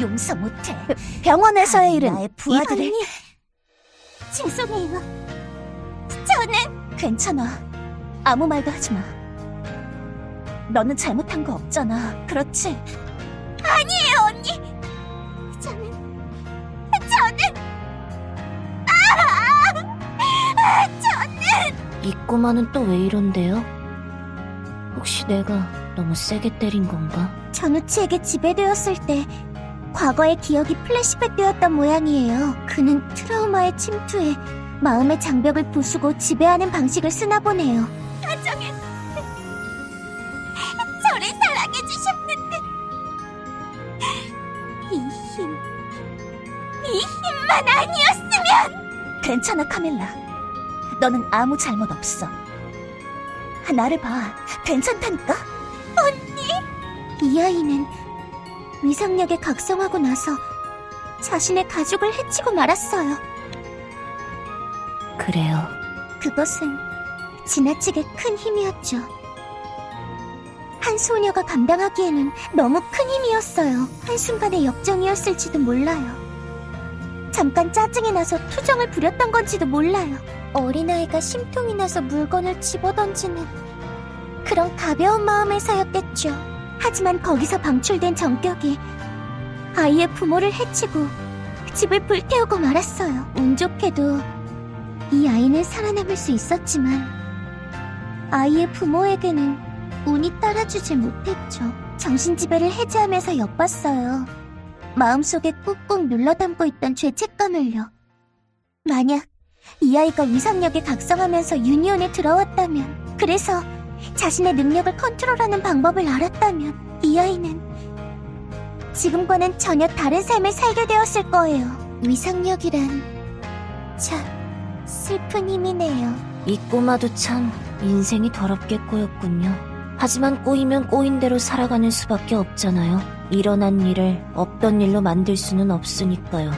용서 못해. 병원에서의 일은 나의 부하들을 언니. 죄송해요. 저는 괜찮아. 아무 말도 하지 마. 너는 잘못한 거 없잖아. 그렇지? 아니에요, 언니. 저는 저는 아, 아, 저는 이 꼬마는 또 왜 이런데요? 혹시 내가 너무 세게 때린 건가? 전우치에게 지배되었을 때 과거의 기억이 플래시백되었던 모양이에요. 그는 트라우마의 침투에 마음의 장벽을 부수고 지배하는 방식을 쓰나 보네요. 가정에 저를 사랑해 주셨는데 이 힘, 이 힘만 아니었으면 괜찮아, 카밀라. 너는 아무 잘못 없어. 나를 봐. 괜찮다니까? 이 아이는 위상력에 각성하고 나서 자신의 가족을 해치고 말았어요. 그래요. 그것은 지나치게 큰 힘이었죠. 한 소녀가 감당하기에는 너무 큰 힘이었어요. 한순간의 역정이었을지도 몰라요. 잠깐 짜증이 나서 투정을 부렸던 건지도 몰라요. 어린아이가 심통이 나서 물건을 집어던지는 그런 가벼운 마음에서였겠죠. 하지만 거기서 방출된 정격이 아이의 부모를 해치고 집을 불태우고 말았어요. 운 좋게도 이 아이는 살아남을 수 있었지만 아이의 부모에게는 운이 따라주질 못했죠. 정신지배를 해제하면서 엿봤어요. 마음속에 꾹꾹 눌러담고 있던 죄책감을요. 만약 이 아이가 위상력에 각성하면서 유니온에 들어왔다면 그래서 자신의 능력을 컨트롤하는 방법을 알았다면 이 아이는 지금과는 전혀 다른 삶을 살게 되었을 거예요. 위상력이란 참 슬픈 힘이네요. 이 꼬마도 참 인생이 더럽게 꼬였군요. 하지만 꼬이면 꼬인 대로 살아가는 수밖에 없잖아요. 일어난 일을 없던 일로 만들 수는 없으니까요.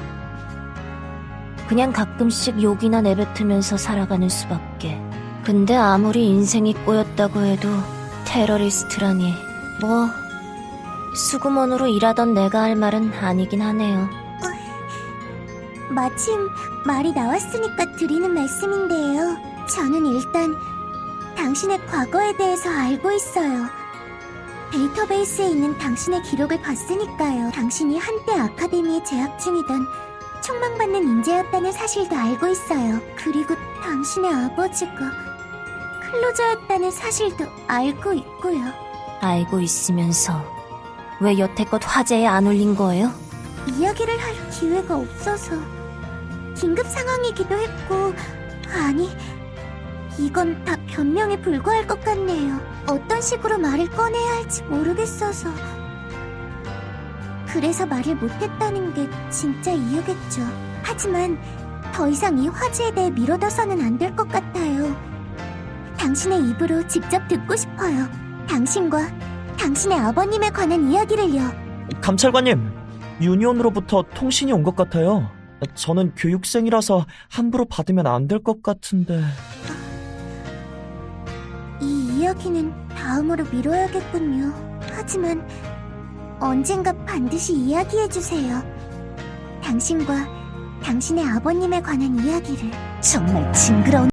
그냥 가끔씩 욕이나 내뱉으면서 살아가는 수밖에. 근데 아무리 인생이 꼬였다고 해도 테러리스트라니 뭐 수구먼으로 일하던 내가 할 말은 아니긴 하네요. 마침 말이 나왔으니까 드리는 말씀인데요. 저는 일단 당신의 과거에 대해서 알고 있어요. 데이터베이스에 있는 당신의 기록을 봤으니까요. 당신이 한때 아카데미에 재학 중이던 촉망받는 인재였다는 사실도 알고 있어요. 그리고 당신의 아버지가 클로저였다는 사실도 알고 있고요. 알고 있으면서 왜 여태껏 화제에 안 올린 거예요? 이야기를 할 기회가 없어서 긴급 상황이기도 했고 아니 이건 다 변명에 불과할 것 같네요. 어떤 식으로 말을 꺼내야 할지 모르겠어서 그래서 말을 못했다는 게 진짜 이유겠죠. 하지만 더 이상 이 화제에 대해 미뤄둬서는 안 될 것 같아요. 당신의 입으로 직접 듣고 싶어요. 당신과 당신의 아버님에 관한 이야기를요. 감찰관님, 유니온으로부터 통신이 온 것 같아요. 저는 교육생이라서 함부로 받으면 안 될 것 같은데. 이 이야기는 다음으로 미뤄야겠군요. 하지만 언젠가 반드시 이야기해주세요. 당신과 당신의 아버님에 관한 이야기를. 정말 징그러운